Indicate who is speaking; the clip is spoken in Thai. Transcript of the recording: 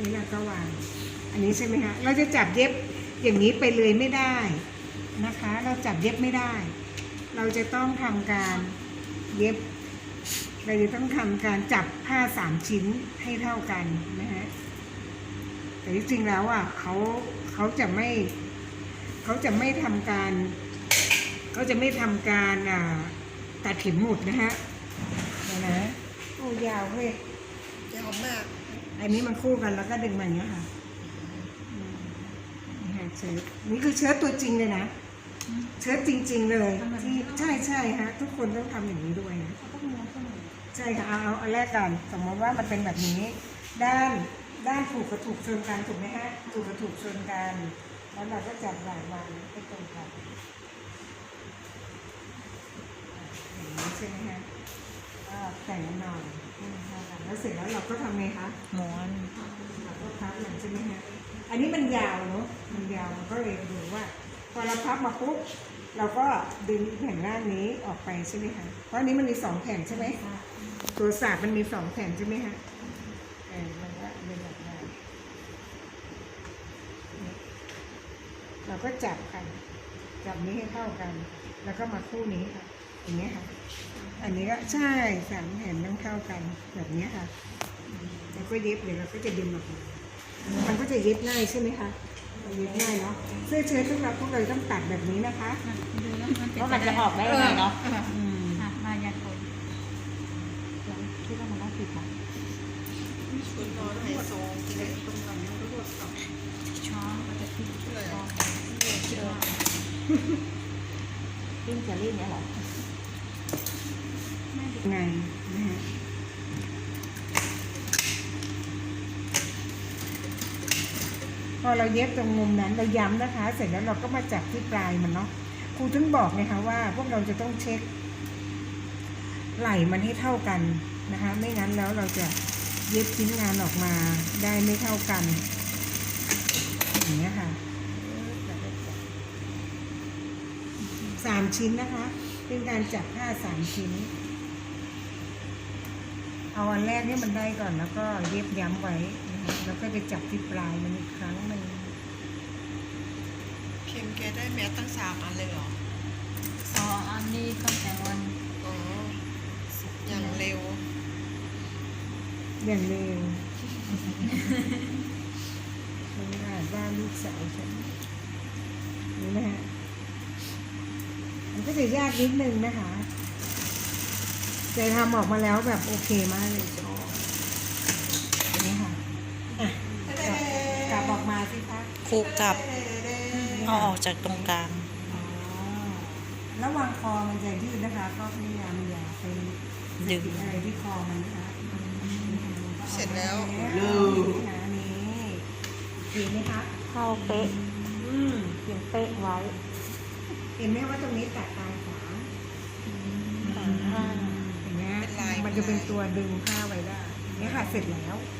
Speaker 1: นี่เราก็วาง อันนี้ใช่ไหมคะเราจะจับเย็บอย่างนี้ไปเลยไม่ได้นะคะ เราจับเย็บไม่ได้ เราจะต้องทำการเย็บ เราจะต้องทำการจับผ้าสามชิ้นให้เท่ากันนะฮะแต่ที่จริงแล้วอะเขาเขาจะไม่เขาจะไม่ทำการเขาจะไม่ทำการอ่าตัดเข็มหมุดนะฮะนะโอ้ยาวเว้ย
Speaker 2: ยาวมาก
Speaker 1: อันนี้มันคู่กันแล้วก็ดึงมาอย่างเงี้ยค่ะนี่ค่ะเชิ้ตนี่คือเชิ้ตตัวจริงเลยนะ เชิ้ตจริง ๆ เลยที่ใช่ใช่ฮะทุกคนต้องทำอย่างนี้ด้วยนะใช่ค่ะเอาเอาอันแรกก่อนสมมติว่ามันเป็นแบบนี้ ด้านด้านถูกกับถูกชนกันถูกไหมฮะถูกกับถูกชนกันแล้วเราก็จับหลายวางให้ตรงกันอย่างนี้ใช่ไหมฮะก็แต่งหน่อย ให้มันเข้ากันแล้วเสร็จแล้วเราก็ทำไงคะ
Speaker 3: ม้วน
Speaker 1: เราก็พับมันใช่ไหมฮะอันนี้มันยาวเนาะมันยาวมันก็เลยดูว่า พอเราพับมาปุ๊บเราก็ดึงแผ่นล่างนี้ออกไปใช่ไหมคะเพราะอันนี้มันมีสองแผ่นใช่ไหมตัวสาบมันมีสองแผ่นใช่ไหมฮะเออมันก็เป็นแบบนั้นเราก็จับกันจับนี้ให้เท่ากัน แล้วก็มาคู่นี้ค่ะอย่างเงี้ยค่ะ อันนี้ก็ใช่สามแผ่นต้องเท่ากันแบบเนี้ยค่ะแล้วก็เย็บเดี๋ยวเราก็จะดึงออกมามันก็จะเย็บง่ายใช่ไหมคะมันเย็บง่ายเนาะเสื้อเชิ้ตพวกเราพวกเราต้องตัดแบบนี้นะคะ
Speaker 3: ดูแล้วมัน
Speaker 1: เพราะมันจะออกได้ยังไงเนาะอืม
Speaker 3: อะมายากลคิดว่ามันต้องผิดไหม
Speaker 2: ชุดนอนไฮโซเลย
Speaker 3: ช้อนก็จะผิด
Speaker 2: เลย
Speaker 3: ช้อนคิดว่าปิ้งเจลลี่เนี่ยเหรอ
Speaker 1: ไงนะฮะพอเราเย็บตรงมุมนั้นเราย้ำนะคะ เสร็จแล้วเราก็มาจับที่ปลายมันเนาะครูถึงบอกไงคะว่า พวกเราจะต้องเช็ค ไหล่มันให้เท่ากันนะคะ ไม่งั้นแล้วเราจะเย็บชิ้นงานออกมาได้ไม่เท่ากันอย่างเงี้ยค่ะสามชิ้นนะคะ เป็นการจับผ้าสามชิ้น เอาอันแรกนี่มันได้ก่อนแล้วก็เย็บย้ำไว้นะคะแล้วก็จะจับที่ปลายมันอีกครั้งหนึ่ง
Speaker 2: เข็มแกได้แม้ตั้งสามอันเลยเหรอ
Speaker 3: สองอันนี้ตั้งแต่วัน
Speaker 2: อ๋ออย่างเร็ว
Speaker 1: อย่างเร็วฉันอ่านว่าลูกสาวฉันนี่นะฮะ มันก็จะยากนิดนึงนะคะแต่ทำออกมาแล้วแบบโอเคมากเลยชอบอันนี้ค่ะอะกลับกลับออกมาสิคะ
Speaker 3: ครูกลับเอาออกจากตรงกลาง
Speaker 1: อ๋อระวังคอมันจะยืดนะคะก็พยายามอย่าไป
Speaker 3: ดึง
Speaker 1: อะไรที่คอมันนะคะ
Speaker 2: เสร็จแล้ว
Speaker 1: ลูนะคะนี่ดีไหมคะ
Speaker 3: เข้าเป๊ะ
Speaker 1: อืม
Speaker 3: เขียนเป๊ะไว้
Speaker 1: เห็นไหมว่าตรงนี้ตัดตามขวา
Speaker 3: อ่า
Speaker 1: เห็นไหม
Speaker 2: เป็นลาย
Speaker 1: มันจะเป็นตัวดึงผ้าไว้ได้เนี่ยค่ะเสร็จแล้ว
Speaker 2: อ